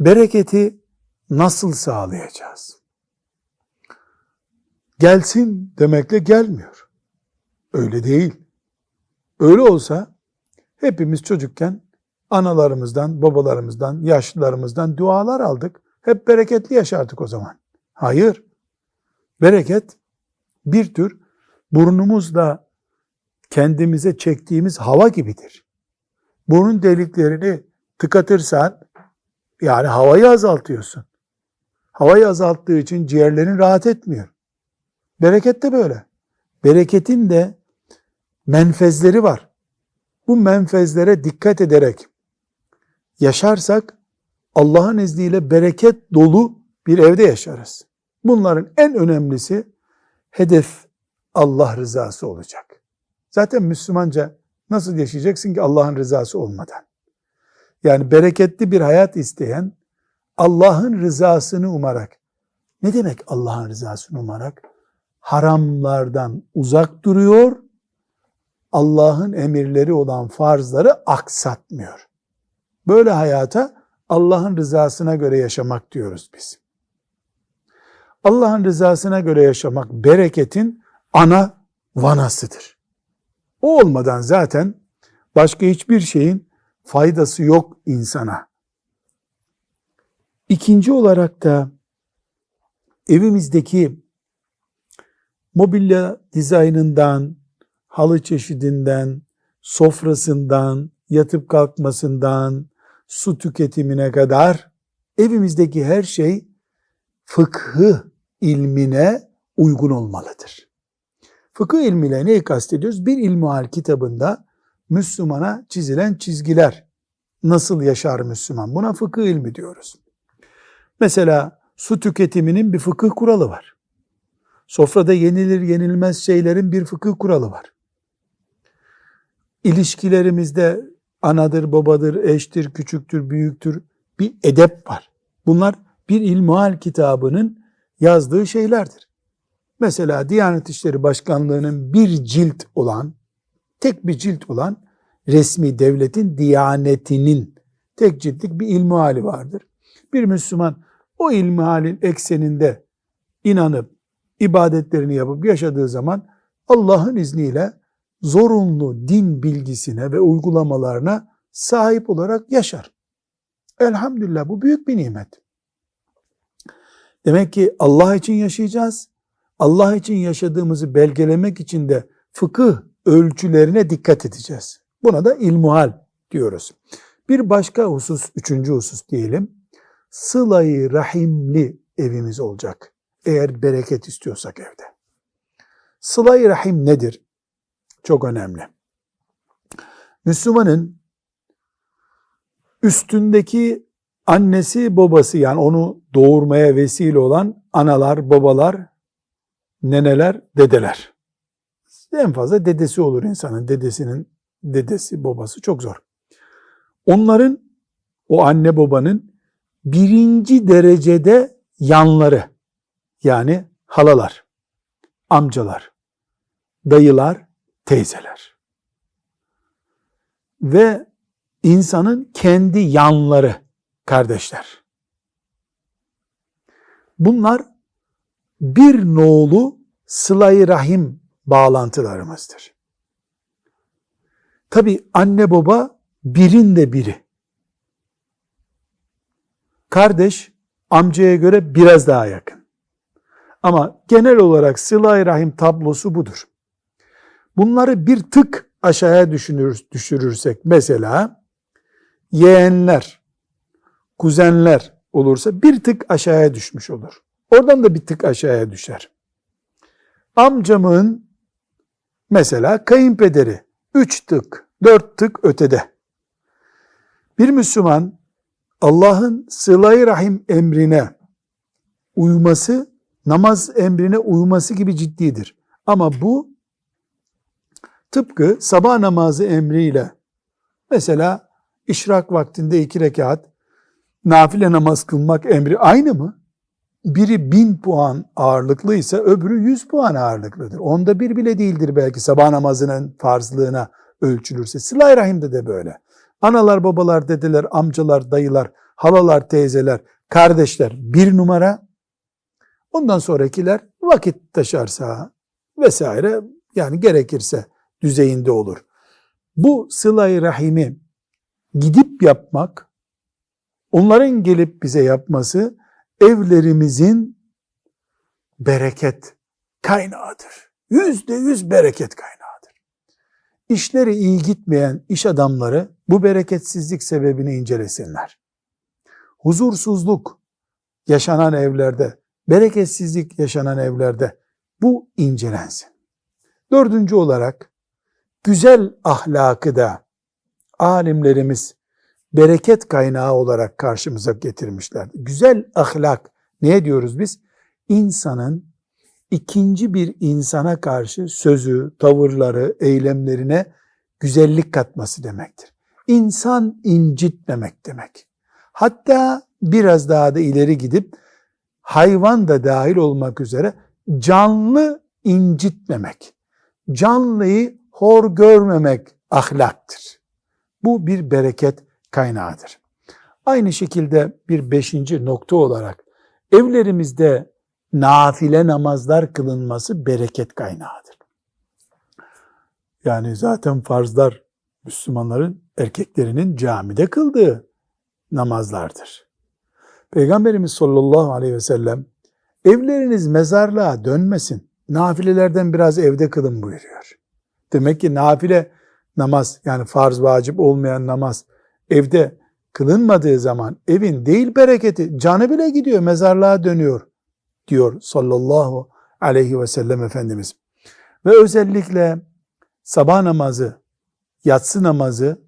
bereketi nasıl sağlayacağız? Gelsin demekle gelmiyor. Öyle değil. Öyle olsa hepimiz çocukken analarımızdan, babalarımızdan, yaşlılarımızdan dualar aldık. Hep bereketli yaşardık o zaman. Hayır. Bereket bir tür burnumuzla kendimize çektiğimiz hava gibidir. Burun deliklerini tıkatırsan yani havayı azaltıyorsun. Havayı azalttığı için ciğerlerin rahat etmiyor. Bereket de böyle. Bereketin de menfezleri var. Bu menfezlere dikkat ederek yaşarsak Allah'ın izniyle bereket dolu bir evde yaşarız. Bunların en önemlisi hedef Allah rızası olacak. Zaten Müslümanca nasıl yaşayacaksın ki Allah'ın rızası olmadan? Yani bereketli bir hayat isteyen Allah'ın rızasını umarak. Ne demek Allah'ın rızasını umarak? Haramlardan uzak duruyor, Allah'ın emirleri olan farzları aksatmıyor. Böyle hayata Allah'ın rızasına göre yaşamak diyoruz biz. Allah'ın rızasına göre yaşamak bereketin ana vanasıdır. O olmadan zaten başka hiçbir şeyin faydası yok insana. İkinci olarak da evimizdeki mobilya dizaynından, halı çeşidinden, sofrasından, yatıp kalkmasından, su tüketimine kadar evimizdeki her şey fıkhı ilmine uygun olmalıdır. Fıkıh ilmiyle neyi kastediyoruz? Bir ilmuhal kitabında Müslümana çizilen çizgiler. Nasıl yaşar Müslüman? Buna fıkıh ilmi diyoruz. Mesela su tüketiminin bir fıkıh kuralı var. Sofrada yenilir yenilmez şeylerin bir fıkıh kuralı var. İlişkilerimizde anadır, babadır, eştir, küçüktür, büyüktür bir edep var. Bunlar bir ilmuhal kitabının yazdığı şeylerdir. Mesela Diyanet İşleri Başkanlığı'nın bir cilt olan, tek bir cilt olan resmi devletin diyanetinin tek ciltlik bir ilmuhali vardır. Bir Müslüman o ilmihalin ekseninde inanıp ibadetlerini yapıp yaşadığı zaman Allah'ın izniyle zorunlu din bilgisine ve uygulamalarına sahip olarak yaşar. Elhamdülillah bu büyük bir nimet. Demek ki Allah için yaşayacağız. Allah için yaşadığımızı belgelemek için de fıkıh ölçülerine dikkat edeceğiz. Buna da ilmuhal diyoruz. Bir başka husus, üçüncü husus diyelim. Sılayı rahimli evimiz olacak. Eğer bereket istiyorsak evde. Sılayı rahim nedir? Çok önemli. Müslümanın üstündeki annesi babası yani onu doğurmaya vesile olan analar, babalar, neneler, dedeler. En fazla dedesi olur insanın. Dedesinin dedesi, babası çok zor. Onların, o anne babanın birinci derecede yanları yani halalar, amcalar, dayılar, teyzeler. Ve insanın kendi yanları, kardeşler. Bunlar bir nolu sıla rahim bağlantılarımızdır. Tabi anne baba birin de biri. Kardeş amcaya göre biraz daha yakın. Ama genel olarak sıla rahim tablosu budur. Bunları bir tık aşağıya düşürürsek mesela yeğenler, kuzenler olursa bir tık aşağıya düşmüş olur. Oradan da bir tık aşağıya düşer. Amcamın mesela kayınpederi üç tık, dört tık ötede. Bir Müslüman Allah'ın sıla rahim emrine uyması, namaz emrine uyması gibi ciddidir. Ama bu tıpkı sabah namazı emriyle mesela işrak vaktinde iki rekat nafile namaz kılmak emri aynı mı? Biri bin puan ağırlıklıysa öbürü yüz puan ağırlıklıdır. Onda bir bile değildir belki sabah namazının farzlığına ölçülürse. Sıla-i Rahim'de de böyle. Analar, babalar, dedeler, amcalar, dayılar halalar, teyzeler, kardeşler bir numara. Ondan sonrakiler vakit taşarsa vesaire yani gerekirse düzeyinde olur. Bu sıla-i rahimi gidip yapmak, onların gelip bize yapması evlerimizin bereket kaynağıdır. Yüzde yüz bereket kaynağıdır. İşleri iyi gitmeyen iş adamları bu bereketsizlik sebebini incelesinler. Huzursuzluk yaşanan evlerde, bereketsizlik yaşanan evlerde bu incelensin. Dördüncü olarak güzel ahlakı da alimlerimiz bereket kaynağı olarak karşımıza getirmişler. Güzel ahlak ne diyoruz biz? İnsanın ikinci bir insana karşı sözü, tavırları, eylemlerine güzellik katması demektir. İnsan incitmemek demek. Hatta biraz daha da ileri gidip hayvan da dahil olmak üzere canlı incitmemek, canlıyı hor görmemek ahlaktır. Bu bir bereket kaynağıdır. Aynı şekilde bir beşinci nokta olarak evlerimizde nafile namazlar kılınması bereket kaynağıdır. Yani zaten farzlar Müslümanların erkeklerinin camide kıldığı namazlardır. Peygamberimiz sallallahu aleyhi ve sellem evleriniz mezarlığa dönmesin. Nafilelerden biraz evde kılın buyuruyor. Demek ki nafile namaz yani farz vacip olmayan namaz evde kılınmadığı zaman evin değil bereketi canı bile gidiyor mezarlığa dönüyor diyor sallallahu aleyhi ve sellem Efendimiz. Ve özellikle sabah namazı, yatsı namazı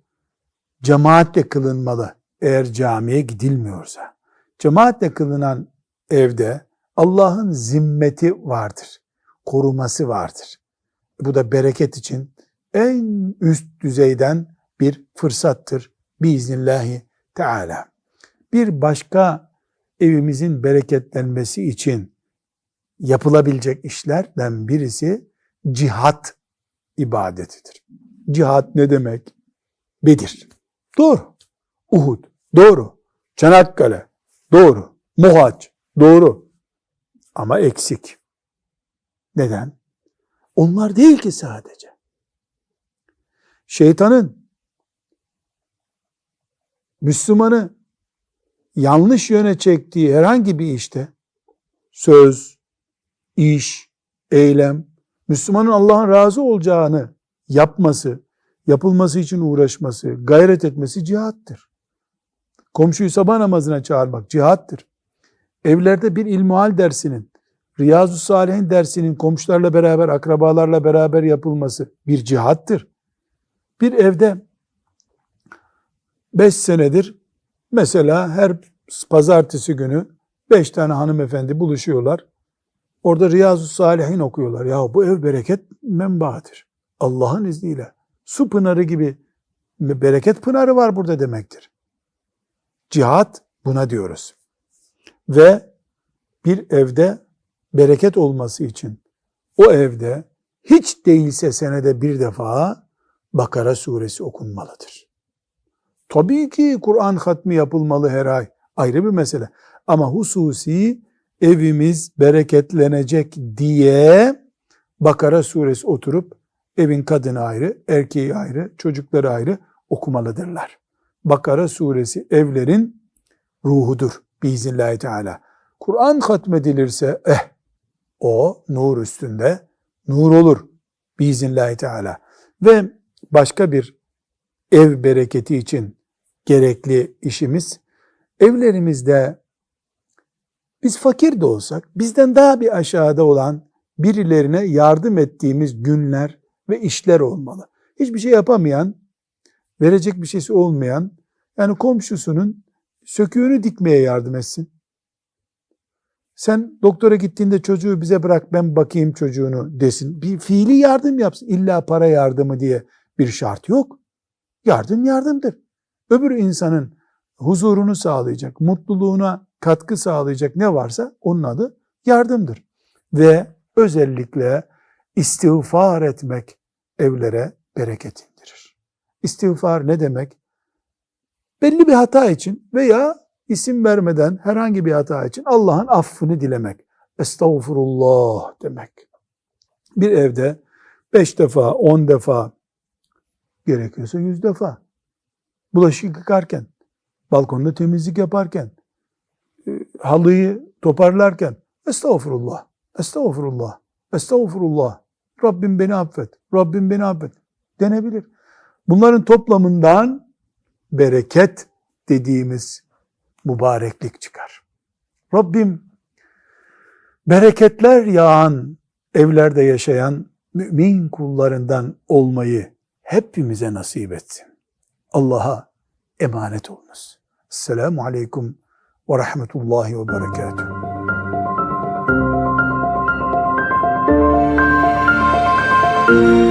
cemaatle kılınmalı eğer camiye gidilmiyorsa. Cemaatle kılınan evde Allah'ın zimmeti vardır, koruması vardır. Bu da bereket için en üst düzeyden bir fırsattır biiznillahü teala. Bir başka evimizin bereketlenmesi için yapılabilecek işlerden birisi cihat ibadetidir. Cihat ne demek? Bedir. Doğru. Uhud. Doğru. Çanakkale. Doğru. Muhaç. Doğru. Ama eksik. Neden? Onlar değil ki sadece. Şeytanın Müslümanı yanlış yöne çektiği herhangi bir işte söz, iş, eylem, Müslümanın Allah'ın razı olacağını yapması, yapılması için uğraşması, gayret etmesi cihattır. Komşuyu sabah namazına çağırmak cihattır. Evlerde bir ilmuhal dersinin, Riyazu Salihin dersinin komşularla beraber, akrabalarla beraber yapılması bir cihattır. Bir evde beş senedir mesela her pazartesi günü beş tane hanımefendi buluşuyorlar. Orada Riyazu Salihin okuyorlar. Ya bu ev bereket menbaadır. Allah'ın izniyle. Su pınarı gibi bereket pınarı var burada demektir. Cihat buna diyoruz. Ve bir evde bereket olması için o evde hiç değilse senede bir defa Bakara suresi okunmalıdır. Tabii ki Kur'an hatmi yapılmalı her ay. Ayrı bir mesele. Ama hususi evimiz bereketlenecek diye Bakara suresi oturup evin kadını ayrı, erkeği ayrı, çocukları ayrı okumalıdırlar. Bakara suresi evlerin ruhudur biiznillahü teala. Kur'an hatmedilirse eh o nur üstünde nur olur biiznillahü teala. Ve başka bir ev bereketi için gerekli işimiz evlerimizde biz fakir de olsak bizden daha bir aşağıda olan birilerine yardım ettiğimiz günler ve işler olmalı. Hiçbir şey yapamayan, verecek bir şeysi olmayan, yani komşusunun söküğünü dikmeye yardım etsin. Sen doktora gittiğinde çocuğu bize bırak ben bakayım çocuğunu desin. Bir fiili yardım yapsın. İlla para yardımı diye bir şart yok. Yardım yardımdır. Öbür insanın huzurunu sağlayacak, mutluluğuna katkı sağlayacak ne varsa onun adı yardımdır. Ve özellikle istiğfar etmek evlere bereket indirir. İstiğfar ne demek? Belli bir hata için veya isim vermeden herhangi bir hata için Allah'ın affını dilemek. Estağfurullah demek. Bir evde beş defa, on defa gerekiyorsa yüz defa. Bulaşık yıkarken, balkonda temizlik yaparken, e, halıyı toparlarken estağfurullah, estağfurullah, estağfurullah. Rabbim beni affet, Rabbim beni affet denebilir. Bunların toplamından bereket dediğimiz mübareklik çıkar. Rabbim bereketler yağan evlerde yaşayan mümin kullarından olmayı hepimize nasip etsin. Allah'a emanet olunuz. Selamun Aleyküm ve Rahmetullahi ve Berekatuhu. Müzik